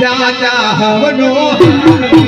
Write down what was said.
દાદા હવનો